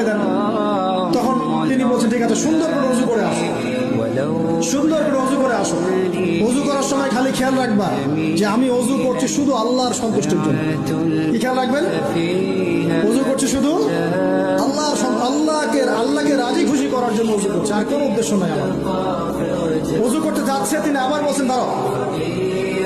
শিখিয়ে দেন। তখন তিনি বলছেন, ঠিক আছে, সুন্দর করে রুজু করে আসো। সুন্দর করে অজু করে আসো। অজু করার সময় খালি খেয়াল রাখবা যে আমি অজু করছি শুধু আল্লাহর সন্তুষ্টির জন্য। কি খেয়াল রাখবেন? অজু করছি শুধু আল্লাহর সন- আল্লাহকে আল্লাহকে রাজি খুশি করার জন্য অজু করছে। আর কোনো উদ্দেশ্য নাই আমার। অজু করতে যাচ্ছে তিনি, আবার বলছেন, দাঁড়াও।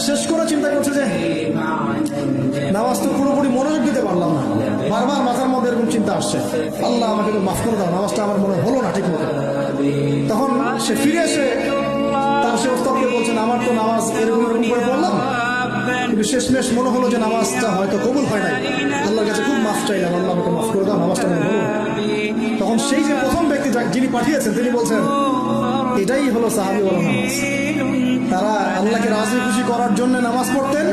শেষ করে চিন্তা করছে যে নামাজ তো পুরোপুরি মনোযোগ দিতে পারলাম না। বারবার মাথার মধ্যে এরকম চিন্তা আসছে। আল্লাহ আমাকে মাফ করে দাও, নামাজটা আমার মনে হলো না ঠিক মতো তখন সে ফিরে এসে তার সে ওস্তাদকে বলছেন আমার তো নামাজ এরকম এরকম করে পড়লাম কিন্তু শেষমেশ মনে হলো যে নামাজটা হয়তো কবুল হয় নাই। আল্লাহর কাছে খুব মাফ চাইলাম, আল্লাহ আমাকে মাফ করে দাও, নামাজটা তখন সেই যে প্রথম ব্যক্তি যাক- যিনি পাঠিয়েছেন, তিনি বলছেন এটাই হলো সাহাবি বলা নামাজ তারা আল্লাহকে রাজি খুশি করার জন্য নামাজ পড়তেন।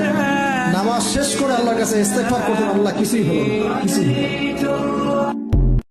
নামাজ শেষ করে আল্লাহর কাছে ইস্তেফার করতেন। আল্লাহ কিছুই হলো কিছুই